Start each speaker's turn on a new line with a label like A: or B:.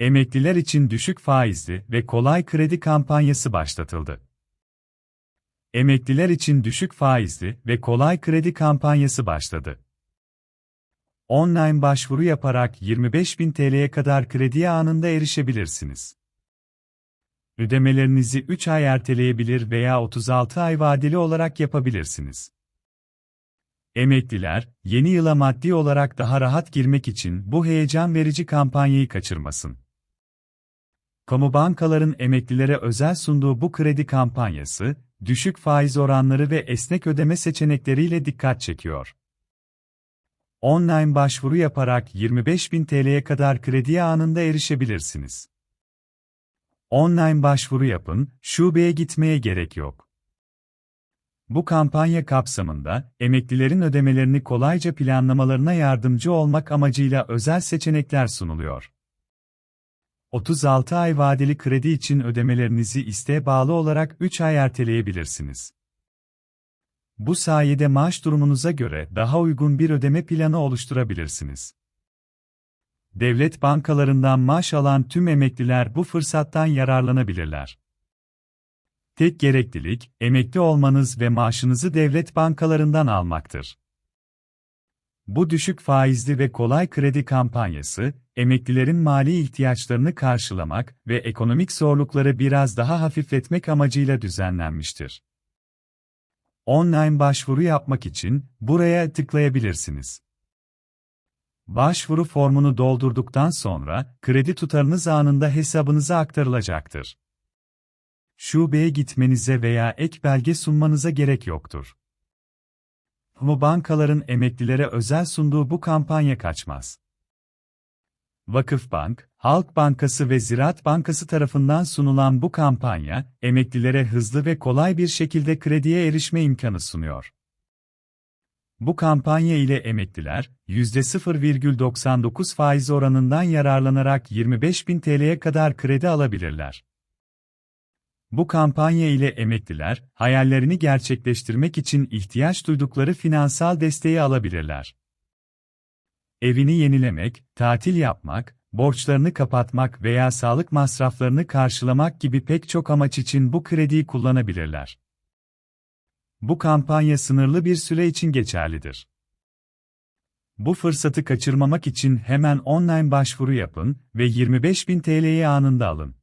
A: Emekliler için düşük faizli ve kolay kredi kampanyası başlatıldı. Emekliler için düşük faizli ve kolay kredi kampanyası başladı. Online başvuru yaparak 25.000 TL'ye kadar krediye anında erişebilirsiniz. Ödemelerinizi 3 ay erteleyebilir veya 36 ay vadeli olarak yapabilirsiniz. Emekliler, yeni yıla maddi olarak daha rahat girmek için bu heyecan verici kampanyayı kaçırmasın. Kamu bankaların emeklilere özel sunduğu bu kredi kampanyası, düşük faiz oranları ve esnek ödeme seçenekleriyle dikkat çekiyor. Online başvuru yaparak 25.000 TL'ye kadar krediye anında erişebilirsiniz. Online başvuru yapın, şubeye gitmeye gerek yok. Bu kampanya kapsamında, emeklilerin ödemelerini kolayca planlamalarına yardımcı olmak amacıyla özel seçenekler sunuluyor. 36 ay vadeli kredi için ödemelerinizi isteğe bağlı olarak 3 ay erteleyebilirsiniz. Bu sayede maaş durumunuza göre daha uygun bir ödeme planı oluşturabilirsiniz. Devlet bankalarından maaş alan tüm emekliler bu fırsattan yararlanabilirler. Tek gereklilik, emekli olmanız ve maaşınızı devlet bankalarından almaktır. Bu düşük faizli ve kolay kredi kampanyası, emeklilerin mali ihtiyaçlarını karşılamak ve ekonomik zorlukları biraz daha hafifletmek amacıyla düzenlenmiştir. Online başvuru yapmak için buraya tıklayabilirsiniz. Başvuru formunu doldurduktan sonra kredi tutarınız anında hesabınıza aktarılacaktır. Şubeye gitmenize veya ek belge sunmanıza gerek yoktur. Ama bankaların emeklilere özel sunduğu bu kampanya kaçmaz. Vakıfbank, Halk Bankası ve Ziraat Bankası tarafından sunulan bu kampanya, emeklilere hızlı ve kolay bir şekilde krediye erişme imkanı sunuyor. Bu kampanya ile emekliler, %0,99 faiz oranından yararlanarak 25.000 TL'ye kadar kredi alabilirler. Bu kampanya ile emekliler, hayallerini gerçekleştirmek için ihtiyaç duydukları finansal desteği alabilirler. Evini yenilemek, tatil yapmak, borçlarını kapatmak veya sağlık masraflarını karşılamak gibi pek çok amaç için bu krediyi kullanabilirler. Bu kampanya sınırlı bir süre için geçerlidir. Bu fırsatı kaçırmamak için hemen online başvuru yapın ve 25.000 TL'yi anında alın.